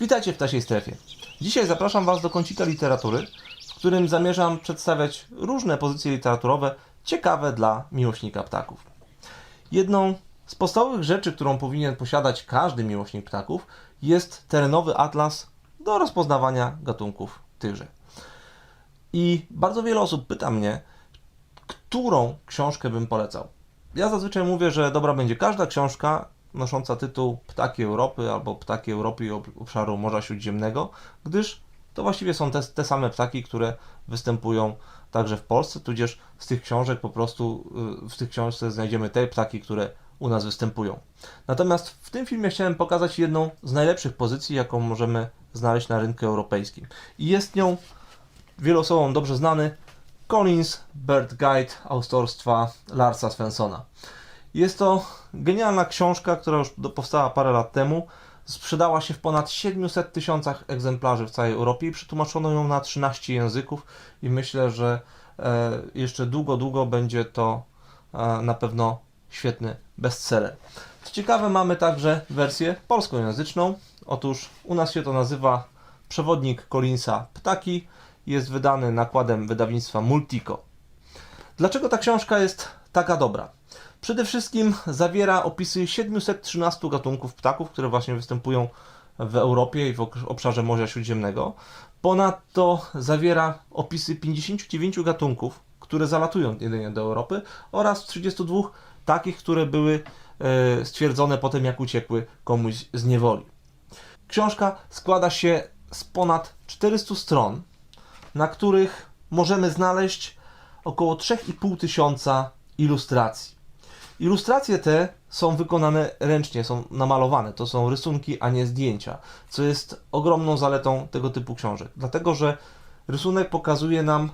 Witajcie w Ptasiej Strefie. Dzisiaj zapraszam Was do kącika literatury, w którym zamierzam przedstawiać różne pozycje literaturowe ciekawe dla miłośnika ptaków. Jedną z podstawowych rzeczy, którą powinien posiadać każdy miłośnik ptaków, jest terenowy atlas do rozpoznawania gatunków tychże. I bardzo wiele osób pyta mnie, którą książkę bym polecał. Ja zazwyczaj mówię, że dobra będzie każda książka nosząca tytuł Ptaki Europy albo Ptaki Europy i ob- obszaru Morza Śródziemnego, gdyż to właściwie są te, te same ptaki, które występują także w Polsce, tudzież z tych książek po prostu y, w tych książce znajdziemy te ptaki, które u nas występują. Natomiast w tym filmie chciałem pokazać jedną z najlepszych pozycji, jaką możemy znaleźć na rynku europejskim. I jest nią wielu osobom dobrze znany Collins Bird Guide autorstwa Larsa Svensona. Jest to genialna książka, która już powstała parę lat temu. Sprzedała się w ponad 700 tysiącach egzemplarzy w całej Europie i przetłumaczono ją na 13 języków i myślę, że e, jeszcze długo, długo będzie to e, na pewno świetny bestseller. Co ciekawe, mamy także wersję polskojęzyczną. Otóż u nas się to nazywa Przewodnik Collinsa Ptaki. Jest wydany nakładem wydawnictwa Multico. Dlaczego ta książka jest taka dobra? Przede wszystkim zawiera opisy 713 gatunków ptaków, które właśnie występują w Europie i w obszarze Morza Śródziemnego. Ponadto zawiera opisy 59 gatunków, które zalatują jedynie do Europy oraz 32 takich, które były e, stwierdzone potem, jak uciekły komuś z niewoli. Książka składa się z ponad 400 stron, na których możemy znaleźć około 3,5 tysiąca ilustracji. Ilustracje te są wykonane ręcznie, są namalowane. To są rysunki, a nie zdjęcia, co jest ogromną zaletą tego typu książek. Dlatego, że rysunek pokazuje nam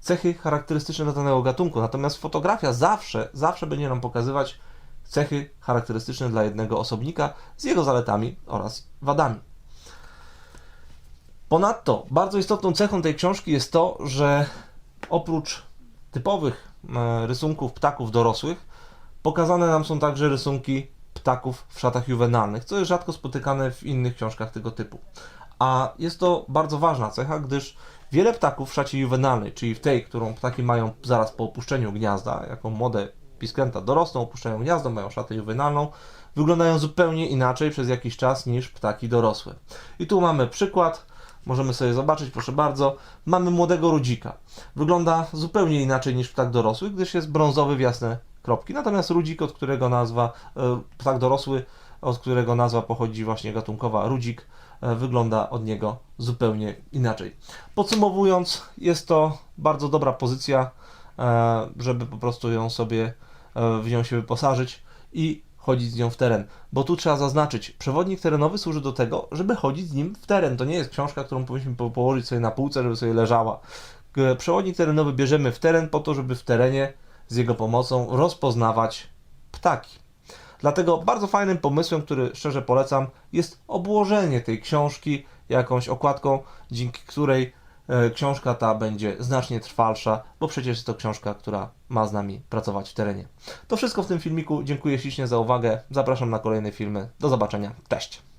cechy charakterystyczne dla danego gatunku, natomiast fotografia zawsze, zawsze będzie nam pokazywać cechy charakterystyczne dla jednego osobnika z jego zaletami oraz wadami. Ponadto bardzo istotną cechą tej książki jest to, że oprócz typowych e, rysunków ptaków dorosłych, pokazane nam są także rysunki ptaków w szatach juwenalnych, co jest rzadko spotykane w innych książkach tego typu. A jest to bardzo ważna cecha, gdyż wiele ptaków w szacie juwenalnej, czyli w tej, którą ptaki mają zaraz po opuszczeniu gniazda, jako młode pisklęta dorosną, opuszczają gniazdo, mają szatę juwenalną, wyglądają zupełnie inaczej przez jakiś czas niż ptaki dorosłe. I tu mamy przykład, możemy sobie zobaczyć, proszę bardzo, mamy młodego rudzika. Wygląda zupełnie inaczej niż ptak dorosły, gdyż jest brązowy w jasne kropki. Natomiast rudzik, od którego nazwa, e, ptak dorosły, od którego nazwa pochodzi właśnie gatunkowa rudzik, e, wygląda od niego zupełnie inaczej. Podsumowując, jest to bardzo dobra pozycja, e, żeby po prostu ją sobie e, w nią się wyposażyć i chodzić z nią w teren. Bo tu trzeba zaznaczyć, przewodnik terenowy służy do tego, żeby chodzić z nim w teren. To nie jest książka, którą powinniśmy po- położyć sobie na półce, żeby sobie leżała. Przewodnik terenowy bierzemy w teren po to, żeby w terenie z jego pomocą rozpoznawać ptaki. Dlatego bardzo fajnym pomysłem, który szczerze polecam, jest obłożenie tej książki jakąś okładką, dzięki której e, książka ta będzie znacznie trwalsza, bo przecież jest to książka, która ma z nami pracować w terenie. To wszystko w tym filmiku. Dziękuję ślicznie za uwagę. Zapraszam na kolejne filmy. Do zobaczenia. Cześć!